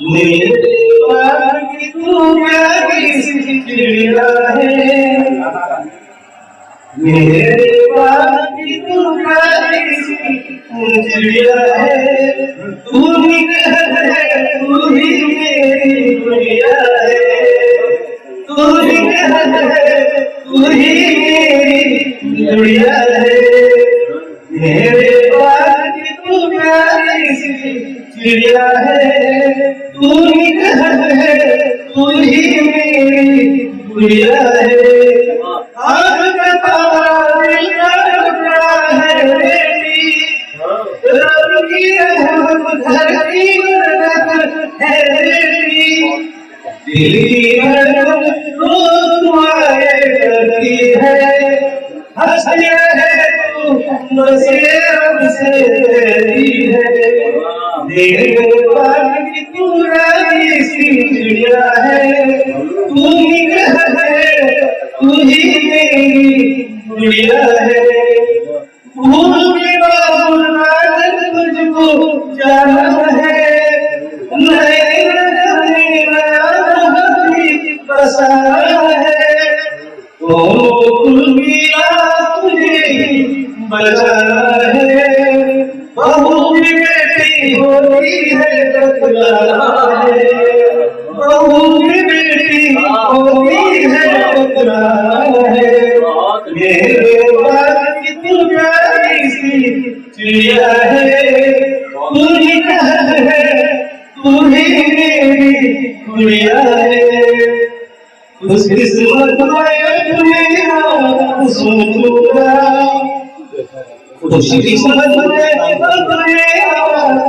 मेरे बाकी तू प्यारी है तू है ही तू ही मेरी गुड़िया है तू ही है तू ही मेरी गुड़िया है चिड़िया है तू ही है तू ही मेरी गुड़िया है। आग का तारा टुकड़ा है बेटी रब की रहमत धरती पर है बेटी दिल की धड़कन रोज तुम्हारे करती है। हंसती है तू बसे से तेरी है। तू चिड़िया है। तू ही है तू ही। मेरी गुड़िया है फूल के तुझको जाना है। है तुझे बचाना होती है बहू बेटी होती है मेरे चिड़िया है तू ही है तू ही है उस किस्मत में मेरा हुस्न टूटा किस्मत में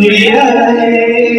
तू